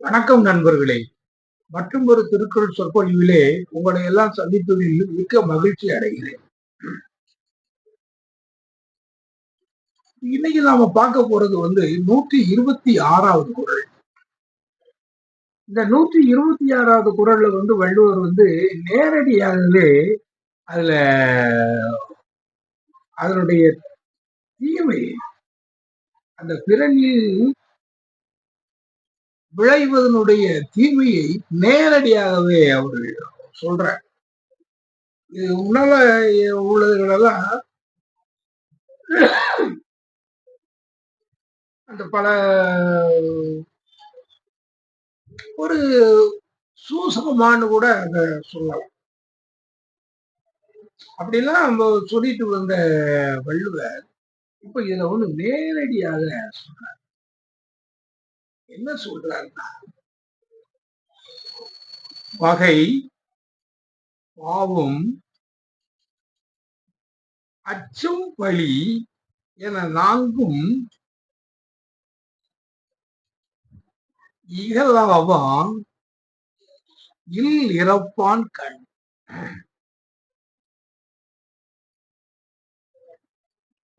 வணக்கம் நண்பர்களே. மற்றும் ஒரு திருக்குறள் சொற்பொழிவிலே உங்களை எல்லாம் சந்திப்பதில் மிக்க மகிழ்ச்சி அடைகிறேன். இன்னைக்கு நாம பார்க்க போறது வந்து நூற்றி இருபத்தி ஆறாவது குரல் இந்த நூற்றி இருபத்தி ஆறாவது குரல்ல வந்து வள்ளுவர் வந்து நேரடியாகவே அதுல அதனுடைய தீமை அந்த பிறனில் விளைவதனுடைய தீமையை நேரடியாகவே அவர் சொல்ற இது உணவ உள்ளதுகளெல்லாம் அந்த பல ஒரு சூசகமானு கூட அத சொல்லலாம். அப்படிலாம் நம்ம சொல்லிட்டு வந்த வள்ளுவர் இப்ப இதுல ஒண்ணு நேரடியாக சொல்றார். என்ன சொல்றாருன்னா வகை பாவம் அச்சம் பழி என நான்கும் இகலாவான் இல் இறப்பான் கண்.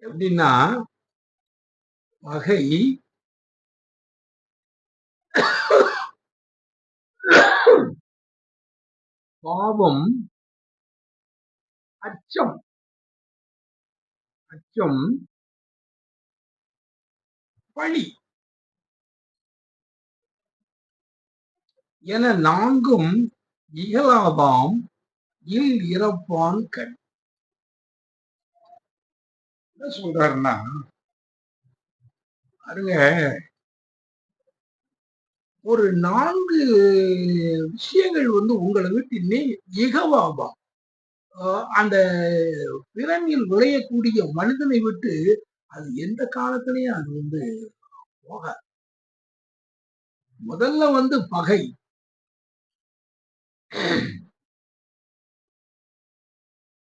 எப்படின்னா வகை பாவம் அச்சம். அச்சம் பழி. என நான்கும் இகலாதாம் இல் இறப்பான் கண். என்ன சொல்றாருன்னா அருங்க ஒரு நான்கு விஷயங்கள் வந்து உங்களை விட்டு நீ இகவாபா அந்த பிறனில் விளையக்கூடிய மனிதனை விட்டு அது எந்த காலத்திலையும் அது வந்து போக முதல்ல வந்து பகை.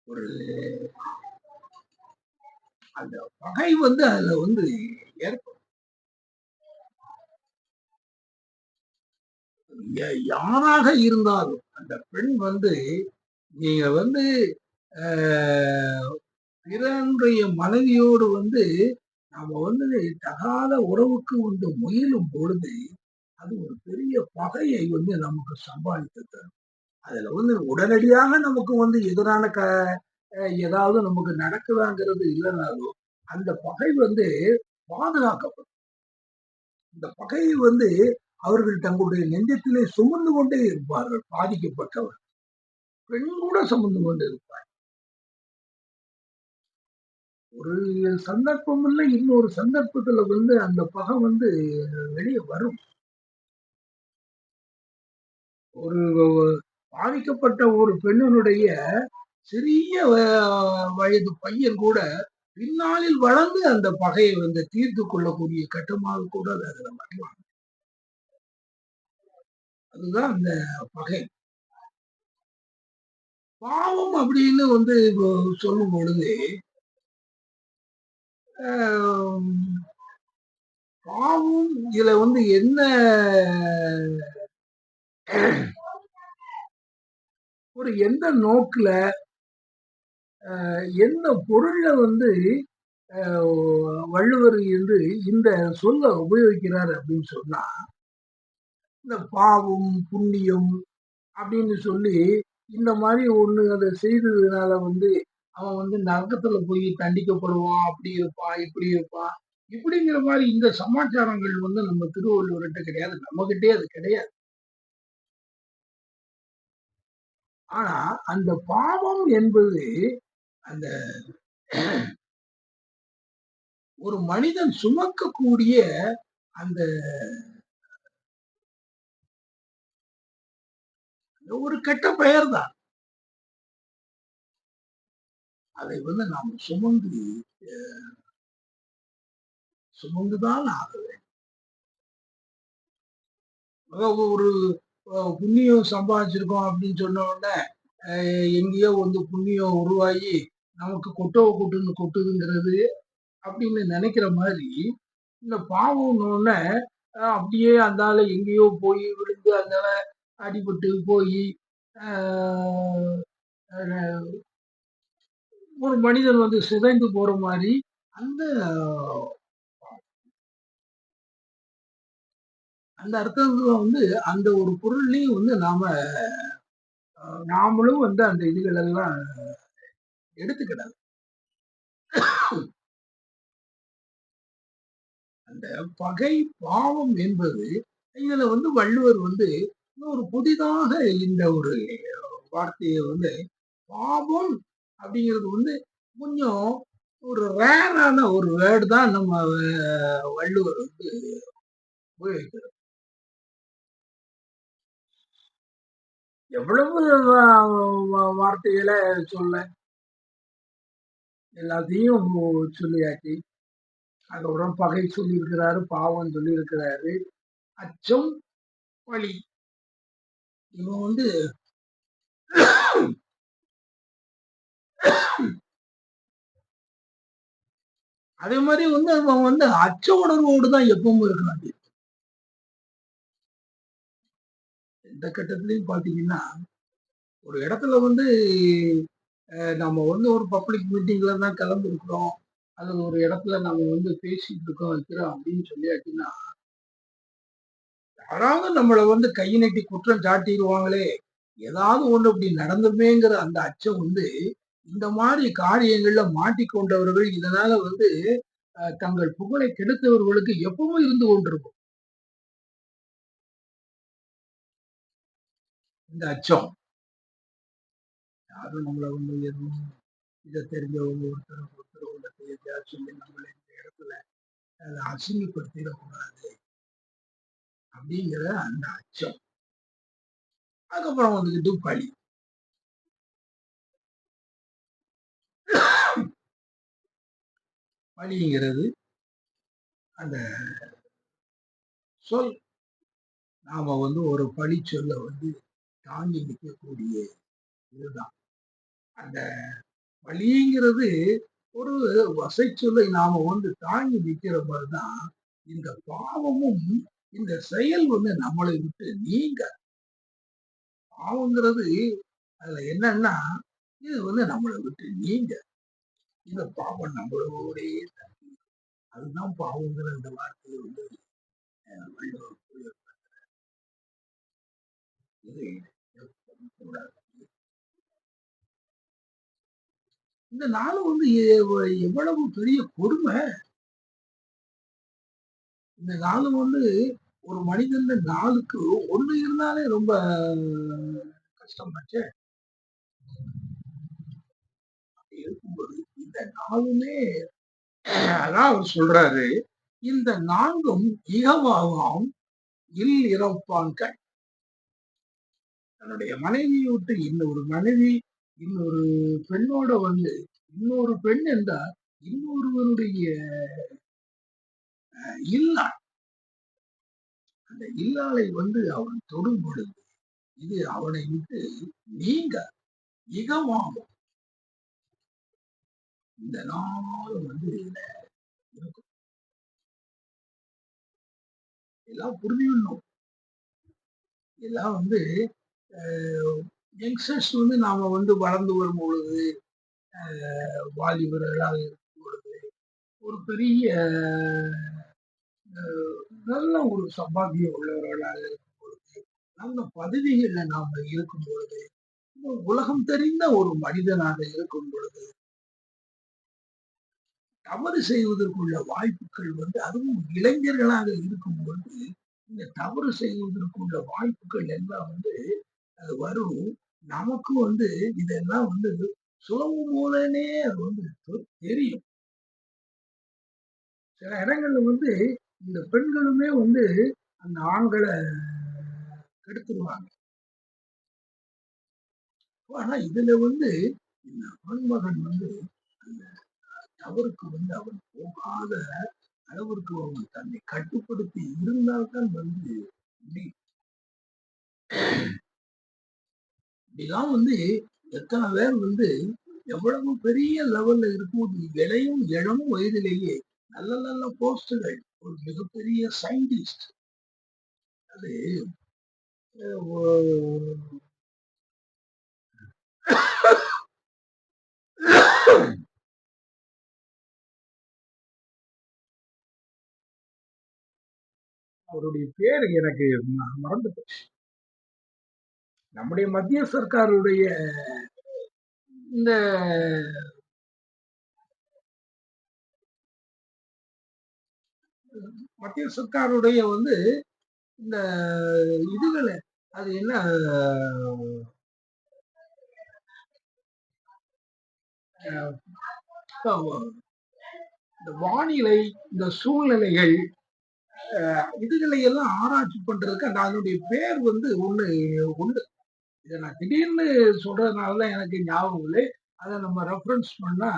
ஒரு அந்த பகை வந்து அதுல வந்து ஏற்படும். யாராக இருந்தாலும் அந்த பெண் வந்து நீங்க வந்து பிறனுடைய மனைவியோடு வந்து நம்ம வந்து தகாத உறவுக்கு வந்து முயலும் பொழுது அது ஒரு பெரிய பகையை வந்து நமக்கு சம்பாதித்து தரும். அதுல வந்து உடனடியாக நமக்கு வந்து எதிரான க ஏதாவது நமக்கு நடக்குதாங்கிறது இல்லைனாலும் அந்த பகை வந்து பாதுகாக்கப்படும். இந்த பகையை வந்து அவர்கள் தங்களுடைய நெஞ்சத்திலே சுமந்து கொண்டே இருப்பார்கள் பாதிக்கப்பட்டவர். பெண் கூட சுமந்து கொண்டு இருப்பார். ஒரு சந்தர்ப்பம் இல்லை இன்னொரு சந்தர்ப்பத்துல வந்து அந்த பகை வந்து வெளியே வரும். ஒரு பாதிக்கப்பட்ட ஒரு பெண்ணினுடைய சிறிய வயது பையன் கூட பின்னாளில் வளர்ந்து அந்த பகையை வந்து தீர்த்து கொள்ளக்கூடிய கட்டமாக கூட அதுல வரலாம் அதுதான் அந்த பகை. பாவம் அப்படின்னு வந்து சொல்லும் பொழுது பாவம் இதுல வந்து என்ன ஒரு எந்த நோக்குல எந்த பொருள்ல வந்து வள்ளுவர் என்று இந்த சொல்ல உபயோகிக்கிறார் அப்படின்னு சொன்னா இந்த பாவம் புண்ணியம் அப்படின்னு சொல்லி இந்த மாதிரி ஒண்ணு அதை செய்ததுனால வந்து அவன் வந்து நரகத்துல போய் தண்டிக்கப்படுவான் அப்படி இருப்பான் இப்படி இருப்பான். இப்படிங்கிற மாதிரி இந்த சமாச்சாரங்கள் வந்து நம்ம திருவள்ளுவர்கிட்ட கிடையாது. நம்ம கிட்டே அது கிடையாது. ஆனா அந்த பாவம் என்பது அந்த ஒரு மனிதன் சுமக்கக்கூடிய அந்த ஒரு கெட்ட பெயர் தான் அதை வந்து நாம் சுமந்து சுமந்துதான் ஆக வேண்டும் ஒரு புண்ணியம் சம்பாதிச்சிருக்கோம் அப்படின்னு சொன்ன உடனே எங்கேயோ வந்து புண்ணியம் உருவாகி நமக்கு கொட்டவை கொட்டுன்னு கொட்டுதுங்கிறது அப்படின்னு நினைக்கிற மாதிரி இந்த பாவம்னு அப்படியே அந்த ஆளு எங்கேயோ போய் விழுந்து அந்த அடிபட்டு போய் ஒரு மனிதன் வந்து சிதைந்து போற மாதிரி அந்த அந்த அர்த்தத்துல வந்து அந்த ஒரு பொருள்லையும் வந்து நாம நாமளும் வந்து அந்த இதுகள் எல்லாம் எடுத்துக்கிடாது அந்த பகை பாவம் என்பது இதுல வந்து வள்ளுவர் வந்து ஒரு புதிதாக இந்த ஒரு வார்த்தையை வந்து பாவம் அப்படிங்கிறது வந்து கொஞ்சம் ஒரு ரேரான ஒரு வேர்டு தான் நம்ம வள்ளுவர் வந்து உபயோகிக்கிறது எவ்வளவு வார்த்தைகளை சொல்ல எல்லாத்தையும் சொல்லியாச்சு. அதுக்கப்புறம் பகை சொல்லியிருக்கிறாரு பாவம் சொல்லியிருக்கிறாரு. அச்சம் வழி இவன் வந்து அதே மாதிரி வந்து அவன் வந்து அச்ச உணர்வோடு தான் எப்பவும் இருக்கிறான் இந்த கட்டத்திலையும் பாத்தீங்கன்னா ஒரு இடத்துல வந்து நம்ம வந்து ஒரு பப்ளிக் மீட்டிங்ல தான் கலந்துருக்குறோம். அல்லது ஒரு இடத்துல நம்ம வந்து பேசிட்டு இருக்கோம் வைக்கிறோம் அப்படின்னு சொல்லியாச்சுன்னா யாராவது நம்மளை வந்து கை நட்டி குற்றம் சாட்டிடுவாங்களே. ஏதாவது ஒன்று இப்படி நடந்துமேங்கிற அந்த அச்சம் வந்து இந்த மாதிரி காரியங்கள்ல மாட்டிக்கொண்டவர்கள் இதனால வந்து தங்கள் புகழை கெடுத்தவர்களுக்கு எப்பவும் இருந்து கொண்டிருக்கும். இந்த அச்சம். யாரும் நம்மளை வந்து எதுவும் இதை தெரிஞ்சவங்க ஒருத்தர் ஒருத்தர் உள்ள சொல்லி நம்மளை இந்த இடத்துல அதை அசிங்கப்படுத்திடக்கூடாது. அப்படிங்கிற அந்த அச்சம். அதுக்கப்புறம் வந்துக்கிட்டு பழி பழிங்கிறது அந்த சொல். நாம வந்து ஒரு பழி சொல்ல வந்து தாங்கி நிற்கக்கூடிய இதுதான். அந்த பழிங்கிறது ஒரு வசை சொல்லை நாம வந்து தாங்கி நிற்கிற மாதிரிதான் இந்த பாவமும் இந்த செயல் வந்து நம்மளை விட்டு நீங்க பாவங்கிறது அதுல என்னன்னா இது வந்து நம்மளை விட்டு நீங்க இந்த பாவம் நம்மளோடே அதுதான் பாவங்கிற இந்த வார்த்தையை வந்து இந்த நாளும் வந்து எவ்வளவு பெரிய கொடுமை. இந்த காலம் வந்து ஒரு மனிதன் நாளுக்கு ஒண்ணு இருந்தாலே ரொம்ப கஷ்டமாச்சே இருக்கும்போது இந்த நாளுமே அதான் அவர் சொல்றாரு இந்த நான்கும் இகவாகும் இல் இறப்பான்கள் தன்னுடைய மனைவி விட்டு இன்னொரு மனைவி இன்னொரு பெண்ணோட வந்து இன்னொரு பெண் என்றால் இன்னொருவருடைய இல்லாள் அந்த இல்லாளை வந்து அவன் தொடும் பொழுது இது அவனை விட்டு நீங்க இகமாகும். இந்த நாளும் வந்து இருக்கும். எல்லாம் புரிஞ்சுக்கணும். எல்லாம் வந்து யங்ஸ்டர்ஸ் வந்து நாம வந்து வளர்ந்து வரும் பொழுது வாலிபர்களாக இருக்கும் பொழுது ஒரு பெரிய நல்ல ஒரு சம்பாத்தியம் உள்ளவர்களாக இருக்கும் பொழுது நல்ல பதவிகளில் நாம இருக்கும் பொழுது உலகம் தெரிந்த ஒரு மனிதனாக இருக்கும் பொழுது தவறு செய்வதற்குள்ள வாய்ப்புகள் வந்து அதுவும் இளைஞர்களாக இருக்கும் பொழுது இந்த தவறு செய்வதற்குள்ள வாய்ப்புகள் எல்லாம் வந்து அது வரும். நமக்கு வந்து இதெல்லாம் வந்து சுலபம் மூலனே அது வந்து தெரியும். சில இடங்கள்ல வந்து இந்த பெண்களுமே வந்து அந்த ஆண்களை கெடுத்துருவாங்க. ஆனா இதுல வந்து இந்த ஆண்மகன் வந்து அந்த தவறுக்கு வந்து அவன் போகாத அளவிற்கு அவன் தன்னை கட்டுப்படுத்தி இருந்தால்தான் வந்து இப்படிதான் வந்து எத்தனை பேர் வந்து எவ்வளவு பெரிய லெவல்ல இருக்கும் இளையும் இளம் வயதிலேயே நல்ல நல்ல போஸ்டுகள் ஒரு மிகப்பெரிய சயின்டிஸ்ட் அது அவருடைய பேர் எனக்கு மறந்து போச்சு. நம்முடைய மத்திய சர்க்காருடைய இந்த மத்திய சர்க்காருடைய வந்து இந்த இதுகளை அது என்ன? இந்த வானிலை இந்த சூழ்நிலைகள் இதுகளை எல்லாம் ஆராய்ச்சி பண்றதுக்கு அந்த அதனுடைய பேர் வந்து ஒண்ணு உண்டு. இதை நான் திடீர்னு சொல்றதுனால தான் எனக்கு ஞாபகம் இல்லை. அதை நம்ம ரெஃபரன்ஸ் பண்ணா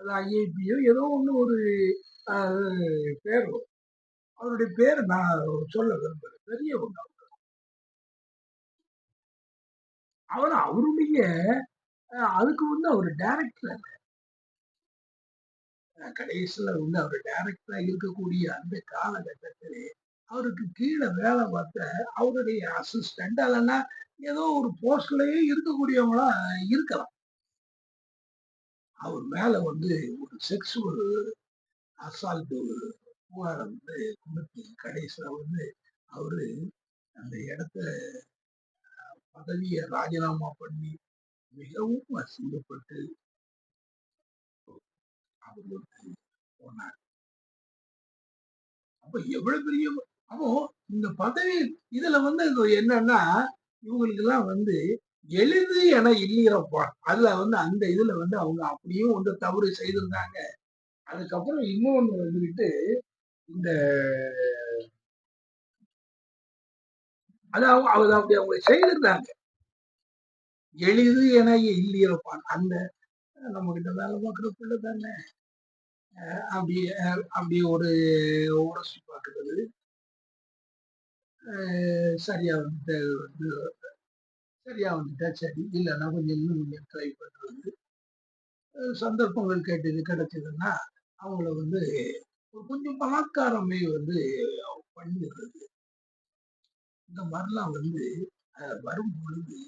அது ஐஐபியோ ஏதோ ஒன்று ஒரு பேர் வரும். அவருடைய பேர் நான் சொல்ல விரும்புறேன். பெரிய ஒன்று அவர் அவருடைய அதுக்கு வந்து அவர் டைரக்டர் கடைசியில் வந்து அவர் டைரக்டரா இருக்கக்கூடிய அந்த காலகட்டத்திலே அவருக்கு கீழே வேலை பார்த்த அவருடைய அசிஸ்டண்ட் அல்லனா ஏதோ ஒரு போஸ்ட்லயே இருக்கக்கூடியவங்களா இருக்கலாம். அவர் மேல வந்து ஒரு செக்ஸுவல் அசால்ட்டு புகாரை வந்து கொடுத்து கடைசியில் வந்து அவரு அந்த இடத்த பதவியை ராஜினாமா பண்ணி மிகவும் அசிங்கப்பட்டு அவர் வந்து போனார். அப்ப எவ்வளவு பெரிய அப்போ இந்த பதவி இதுல வந்து என்னன்னா இவங்களுக்கு எல்லாம் வந்து எளிது என இல்லையப்பா அதுல வந்து அந்த இதுல வந்து அவங்க அப்படியும் வந்து தவறு செய்திருந்தாங்க. அதுக்கப்புறம் இன்னொன்னு வந்துட்டு இந்த அதாவது அவங்க அப்படி அவங்க செய்திருந்தாங்க. எளிது என இல்லையப்பான் அந்த நம்ம கிட்ட வேலை பார்க்குற பிள்ளை தானே அப்படி அப்படி ஒரு உரசி பார்க்கறது. சரியா வந்துட்டு வந்து சரியா வந்துட்டா சரி. இல்லைன்னா கொஞ்சம் இன்னும் கொஞ்சம் ட்ரை பண்றது. சந்தர்ப்பங்கள் கேட்டது கிடைச்சதுன்னா அவங்கள வந்து கொஞ்சம் பலாக்காரமே வந்து பண்ணிடுறது. இந்த மாதிரிலாம் வந்து அஹ், வரும் பொழுது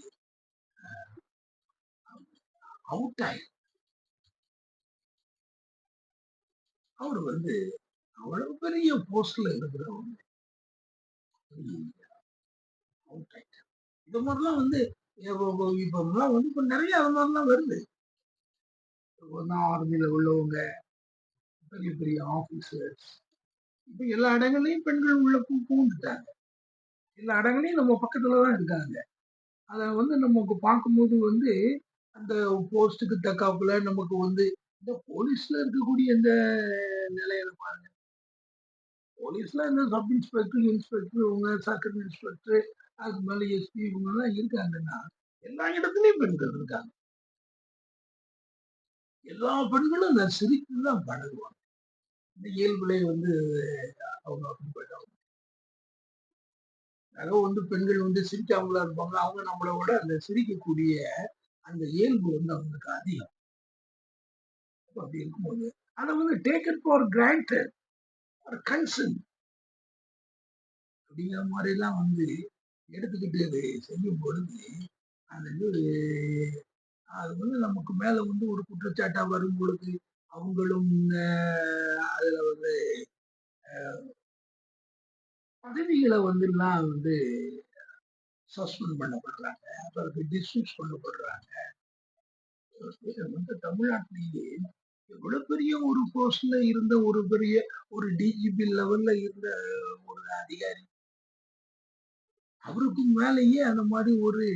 அவுட் ஆகி அவர் வந்து அவ்வளவு பெரிய போஸ்ட்ல இருக்கிறவங்க அவுட் ஆயிட்டார். இந்த மாதிரிலாம் வந்து இப்ப இப்பெல்லாம் வந்து இப்ப நிறைய அது மாதிரிலாம் வருது. ஆர்மியில உள்ளவங்க பெரிய பெரிய ஆபீசர்ஸ் இப்ப எல்லா இடங்கள்லயும் பெண்கள் உள்ள பூ பூந்துட்டாங்க எல்லா இடங்களையும் நம்ம பக்கத்துல தான் இருக்காங்க. அதை வந்து நமக்கு பார்க்கும்போது வந்து அந்த போஸ்ட்டுக்கு தக்காப்புல நமக்கு வந்து இந்த போலீஸ்ல இருக்கக்கூடிய இந்த நிலையில பாருங்க. போலீஸ்ல இந்த சப் இன்ஸ்பெக்டர் இன்ஸ்பெக்டர் இவங்க சர்க்கிள் இன்ஸ்பெக்டர் அதுக்கு மேலே எஸ்பி இவங்க எல்லாம் இருக்காங்கன்னா எல்லா இடத்துலயும் பெண்கள் இருக்காங்க. எல்லா பெண்களும் அந்த சிரிப்பு தான் பழகுவாங்க. இந்த இயல்புலே வந்து அவங்க அப்படி போயிட்டாங்க. வந்து பெண்கள் வந்து சிரிக்காமலா இருப்பாங்க. அவங்க நம்மளை விட அந்த சிரிக்கக்கூடிய அந்த இயல்பு வந்து அவங்களுக்கு அதிகம். அப்படி இருக்கும்போது அதை வந்து டேக் ஃபார் கிராண்டட் கன்சர்ன் அப்படிங்கிற மாதிரி எல்லாம் வந்து எடுத்துக்கிட்டு அது செய்யும் பொழுது அது வந்து அது வந்து நமக்கு மேல வந்து ஒரு குற்றச்சாட்டா வரும் பொழுது அவங்களும் அதுல வந்து பதவிகளை வந்து எல்லாம் வந்து சஸ்பெண்ட் பண்ணப்படுறாங்க. அப்புறம் டிஸ்மிஸ் பண்ணப்படுறாங்க. வந்து தமிழ்நாட்டிலேயே எவ்வளவு பெரிய ஒரு போஸ்ட்ல இருந்த ஒரு பெரிய ஒரு டிஜிபி லெவல்ல இருந்த ஒரு அதிகாரி. அவருக்கும் மேலேயே அந்த மாதிரி ஒரு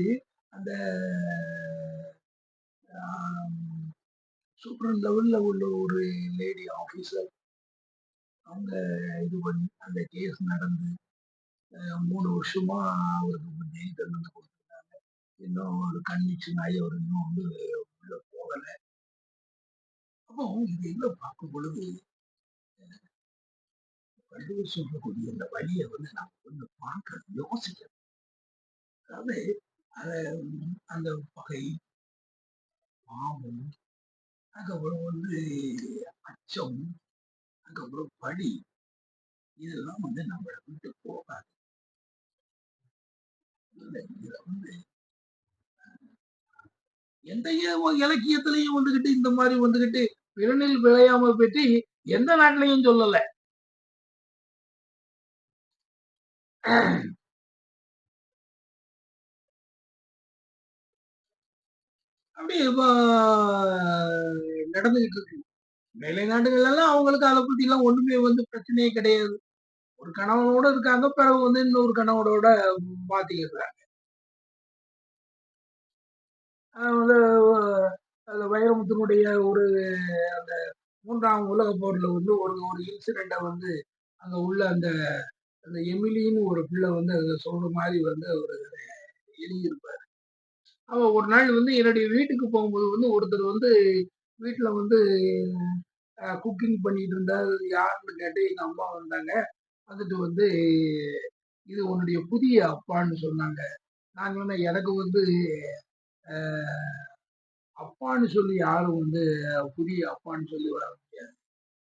அந்த சூப்பர் லெவலில் உள்ள ஒரு லேடி ஆஃபீஸர் அவங்க இது பண்ணி அந்த கேஸ் நடந்து மூணு வருஷமா அவருக்கு ஜெயில் தண்டனை கொடுத்துருக்காங்க. இன்னும் ஒரு கன்விக்ஷன் ஆகி அவர் இன்னும் வந்து உள்ள போகலை. அப்போ இது எல்லாம் பார்க்கும் பொழுது வள்ளுவர் சொல்லக்கூடிய இந்த வழியை வந்து நாம் கொஞ்சம் பார்க்க யோசிக்கணும். அதாவது அந்த பகை பாவம் அதுக்கப்புறம் வந்து அச்சம் அதுக்கப்புறம் படி இதெல்லாம் வந்து நம்மளை விட்டு போகாது. இதை வந்து எந்த இலக்கியத்திலையும் வந்துகிட்டு இந்த மாதிரி வந்துகிட்டு பிறனில் விளையாம பற்றி எந்த நாட்டிலையும் சொல்லல. அப்படியே இப்போ நடந்துகிட்டு இருக்கு. மேலை நாடுகள் எல்லாம் அவங்களுக்கு அதை பத்தி எல்லாம் ஒண்ணுமே வந்து பிரச்சனையே கிடையாது. ஒரு கணவனோட இருக்காங்க பிறகு வந்து இன்னொரு கணவனோட மாத்திக்கிறாங்க வந்து அந்த வைரமுத்தினுடைய ஒரு அந்த மூன்றாம் உலக போர்ல வந்து ஒரு ஒரு இன்சிடென்ட்டை வந்து அங்க உள்ள அந்த அந்த எமிலின்னு ஒரு பிள்ளை வந்து அதை சொல்ற மாதிரி வந்து அவர் எழுதியிருப்பார் அவ ஒரு நாள் வந்து என்னுடைய வீட்டுக்கு போகும்போது வந்து ஒருத்தர் வந்து வீட்டில் வந்து குக்கிங் பண்ணிட்டு இருந்தார். யாருன்னு கேட்டு எங்கள் அம்மா வந்தாங்க. வந்துட்டு வந்து இது உன்னுடைய புதிய அப்பான்னு சொன்னாங்க. நான் சொன்னேன் எனக்கு வந்து அப்பான்னு சொல்லி யாரும் வந்து புதிய அப்பான்னு சொல்லி வர முடியாது.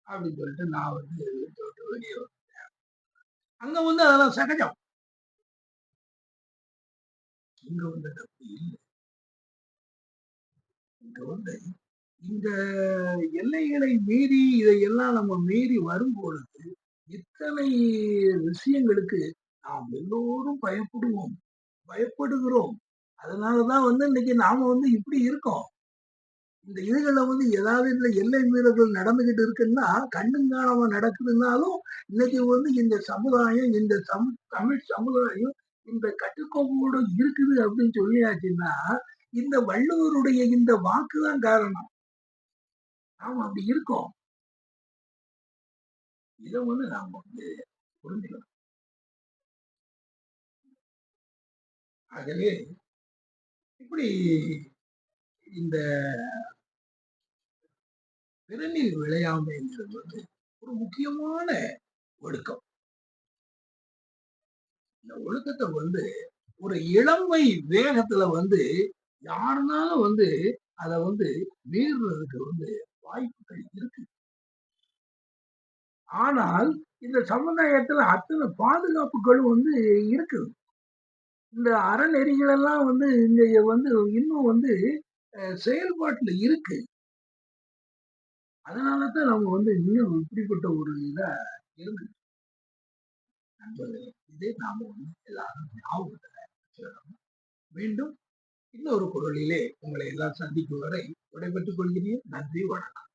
அப்படின்னு சொல்லிட்டு நான் வந்து வீட்டை விட்டு வெளியே வந்துட்டேன். அங்க வந்து அதெல்லாம் சகஜம். இங்க வந்து தப்பு இல்லை. இந்த எல்லைகளை மீறி இதையெல்லாம் நம்ம மீறி வரும்பொழுது இத்தனை விஷயங்களுக்கு நாம் எல்லோரும் பயப்படுவோம் பயப்படுகிறோம். அதனாலதான் வந்து இன்னைக்கு நாம வந்து இப்படி இருக்கோம். இந்த இதுகளை வந்து ஏதாவது இந்த எல்லை மீறல்கள் நடந்துகிட்டு இருக்குன்னா கண்ணும் நடக்குதுன்னாலும் இன்னைக்கு வந்து இந்த சமுதாயம் இந்த சமு தமிழ் சமுதாயம் இந்த கட்டுக்கோப்போடு இருக்குது அப்படின்னு சொல்லியாச்சுன்னா இந்த வள்ளுவருடைய இந்த வாக்குதான் காரணம். நாம அப்படி இருக்கோம். இதை வந்து நாம வந்து புரிஞ்சுக்கணும். ஆகவே இப்படி இந்த பிறனில் விளையாமைங்கிறது வந்து ஒரு முக்கியமான ஒழுக்கம். இந்த ஒழுக்கத்தை வந்து ஒரு இளமை வேகத்துல வந்து யாருனாலும் வந்து அதை வந்து மீறுறதுக்கு வந்து வாய்ப்புகள் இருக்கு. ஆனால் இந்த சமுதாயத்துல அத்தனை பாதுகாப்புகளும் வந்து இருக்குது இந்த அறநெறிகள் எல்லாம் வந்து இங்க வந்து இன்னும் வந்து அஹ், செயல்பாட்டுல இருக்கு. அதனாலதான் நம்ம வந்து இன்னும் இப்படிப்பட்ட ஒரு இதா இருக்கு நண்பர்களே இதே நாம வந்து எல்லாரும் ஞாபகத்துல மீண்டும் இன்னொரு குரலிலே உங்களை எல்லாம் சந்திக்கும் வரை விடைபெற்றுக் கொள்கிறேன். நன்றி வணக்கம்.